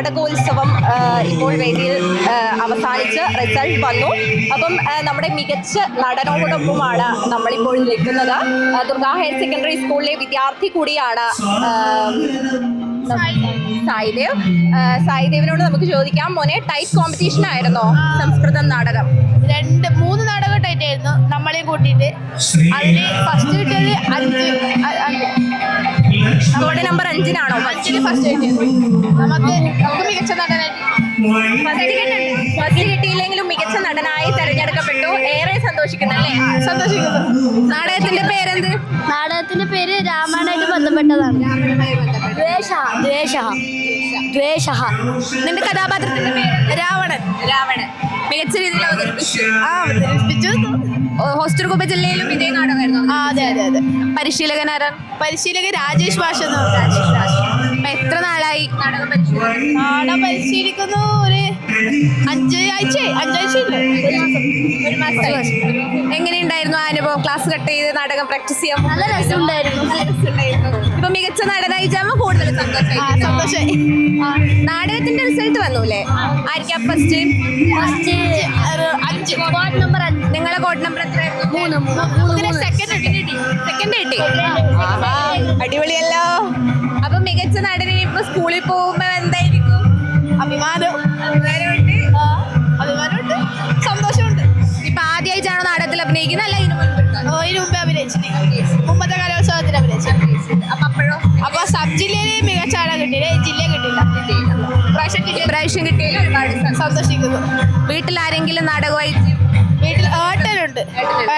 നാടകോത്സവം ഇപ്പോൾ വേദിയിൽ അവസാനിച്ച് റിസൾട്ട് വന്നു. അപ്പം നമ്മുടെ മികച്ച നടനോടൊപ്പമാണ് നമ്മളിപ്പോൾ നിൽക്കുന്നത്. ദുർഗ ദുർഗാ ഹയർ സെക്കൻഡറി സ്കൂളിലെ വിദ്യാർത്ഥി കൂടിയാണ് സായിദേവ്. സായിദേവിനോട് നമുക്ക് ചോദിക്കാം. മോനെ ടൈറ്റ് കോമ്പറ്റീഷൻ ആയിരുന്നോ? സംസ്കൃതം നാടകം. രണ്ട് മൂന്ന് നാടകം ടൈറ്റ് ആയിരുന്നു. നമ്മളെയും കൂട്ടിയിട്ട്. അതിന് ഫസ്റ്റ് കിട്ടിയത് അഞ്ച്. അ- നമ്പർ അഞ്ചിനാണോ? ഫസ്റ്റ് കിട്ടിയില്ലെങ്കിലും മികച്ച നടനായി തെരഞ്ഞെടുക്കപ്പെട്ടു. ഏറെ സന്തോഷിക്കുന്നു അല്ലേ? സന്തോഷിക്കുന്നു. നാടകത്തിന്റെ പേരെന്ത്? നാടകത്തിന്റെ പേര് രാമായണമായിട്ട് ബന്ധപ്പെട്ടതാണ്. ദ്വേഷ ദ്വേഷ ദ്വേഷ. നിന്റെ കഥാപാത്രത്തിന്റെ പേര്? രാവണൻ. രാവണൻ. മികച്ച രീതിയിൽ അവതരിപ്പിച്ചു. ആ അവതരിപ്പിച്ചു ഹോസ്റ്റർ ജില്ലയിലും ഇതേ നാടകമായിരുന്നു ആ അതെ അതെ അതെ. പരിശീലകൻ ആരാണ്? പരിശീലകൻ രാജേഷ് ഭാഷ എന്ന് പറഞ്ഞു അപ്പൊ എത്ര നാളായി? നാടകം പരിശീലനം പരിശീലിക്കുന്നു ഒരു അഞ്ചാഴ്ച അഞ്ചാഴ്ച ഇല്ല. ഒരു മാസമായി. എങ്ങനെയുണ്ടായിരുന്നു ആ അനുഭവം? ക്ലാസ് കട്ട് ചെയ്ത് നാടകം പ്രാക്ടീസ് ചെയ്യാൻ നല്ല രസമുണ്ടായിരുന്നു. ഇപ്പൊ മികച്ച നടനായി ജാമ കൂടുതൽ ആ സന്തോഷമായി. സന്തോഷമായി. നാടകത്തിന്റെ റിസൾട്ട് വന്നൂലേ ആയിരിക്കാം ഫസ്റ്റ് ഫസ്റ്റ് സെക്കൻഡ് സെക്കൻഡ് കിട്ടി അടിപൊളിയല്ലോ. അപ്പൊ മികച്ച നടനെ ഇപ്പൊ സ്കൂളിൽ പോകുമ്പോ എന്തായിരിക്കും? അഭിമാനം. അഭിമാനമുണ്ട്. ആ, അഭിമാനമുണ്ട്. സന്തോഷമുണ്ട്. ഇപ്പൊ ആദ്യമായിട്ടാണോ നാടകത്തിൽ അഭിനയിക്കുന്നത് അല്ല ഇതിനു മുൻപ് ഓ, ഇതിനു മുമ്പേ അഭിനയിച്ചിട്ടുണ്ട്. മുമ്പത്തെ കലോത്സവത്തിൽ അഭിനയിച്ചു അപ്പൊ അപ്പോഴോ? അപ്പൊ സബ് ജില്ലയിൽ മികച്ച ആളെ കിട്ടിയില്ല. ജില്ല കിട്ടിയില്ല. പ്രാവശ്യം കിട്ടിയ പ്രാവശ്യം കിട്ടിയില്ല. ഒരുപാട് സന്തോഷിക്കുന്നു. വീട്ടിൽ ആരെങ്കിലും നാടകമായി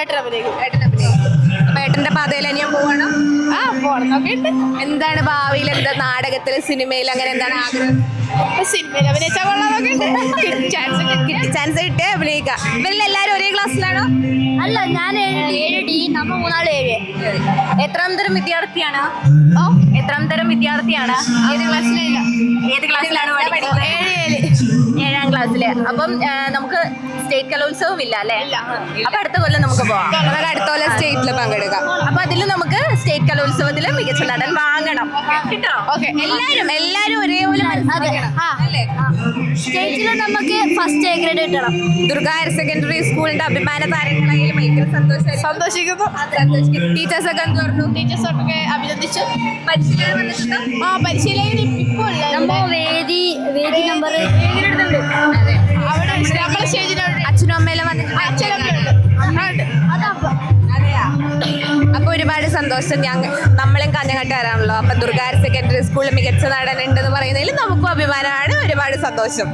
ഏട്ടൻ അഭിനയിക്കും. ഏട്ടൻ അഭിനയിക്കും. അപ്പൊ ഏട്ടന്റെ പാതയിൽ ഞാൻ പോവണം. ആ പോകണം എന്താണ് ഭാവിയിൽ എന്താ നാടകത്തിൽ സിനിമയിൽ അങ്ങനെ എന്താണ് ആഗ്രഹം? സിനിമയിൽ അഭിനയിച്ചാൽ ചാൻസ് കിട്ടി ചാൻസ് കിട്ടിയ അഭിനയിക്കാം. ഇവരിൽ എല്ലാവരും ഒരേ ക്ലാസ്സിലാണോ അല്ല ഞാൻ ഏഴ് ഡി ഏഴ് നമ്മ മൂന്നാൾ ഏഴ്. എത്രാം തരം വിദ്യാർത്ഥിയാണ്? ഓ? എത്രാം തരം വിദ്യാർത്ഥിയാണ്? ഏത് ക്ലാസ്സിലാണ് ഏത്? ക്ലാസ്സിലാണ് പഠിക്കുന്നത് ഏഴ് ഏഴ് ഏഴാം ക്ലാസ്സിലെ അപ്പം നമുക്ക് സ്റ്റേറ്റ് കലോത്സവം ഇല്ല അല്ലേ അപ്പൊ അടുത്ത കൊല്ലം നമുക്ക് പോവാം. നമുക്ക് അടുത്ത കൊല്ലം സ്റ്റേറ്റിൽ പങ്കെടുക്കാം. അപ്പൊ അതിൽ നമുക്ക് സ്റ്റേറ്റ് കലോത്സവത്തിൽ മികച്ച നടൻ വാങ്ങണം. കിട്ടോ? ഓക്കെ. എല്ലാരും എല്ലാരും ഒരേപോലെ സ്റ്റേറ്റിൽ നമുക്ക് ഫസ്റ്റ് എ ഗ്രേഡ് കിട്ടണം. ദുർഗ ഹയർ സെക്കൻഡറി സ്കൂളിന്റെ അഭിമാന താരങ്ങളായാലും ഭയങ്കര സന്തോഷം സന്തോഷിക്കുന്നു. ടീച്ചേഴ്സ് ഒക്കെ എന്ത് പറഞ്ഞു? ടീച്ചേഴ്സൊക്കെ അഭിനന്ദിച്ചു. പരിശീലനം ആ പരിശീലകൻ ഇപ്പോൾ ഇല്ല. നമ്മ വേദി വേദി നമ്പർ അവിടെ നമ്മളെ സ്റ്റേജിലുണ്ട് പ്രാവശ്യം ഞങ്ങൾ നമ്മളും കാഞ്ഞങ്ങാട്ടുകാരാണല്ലോ അപ്പം ദുർഗാരി സെക്കൻഡറി സ്കൂളിൽ മികച്ച നടനുണ്ടെന്ന് പറയുന്നതിൽ നമുക്കും അഭിമാനമാണ്. ഒരുപാട് സന്തോഷം.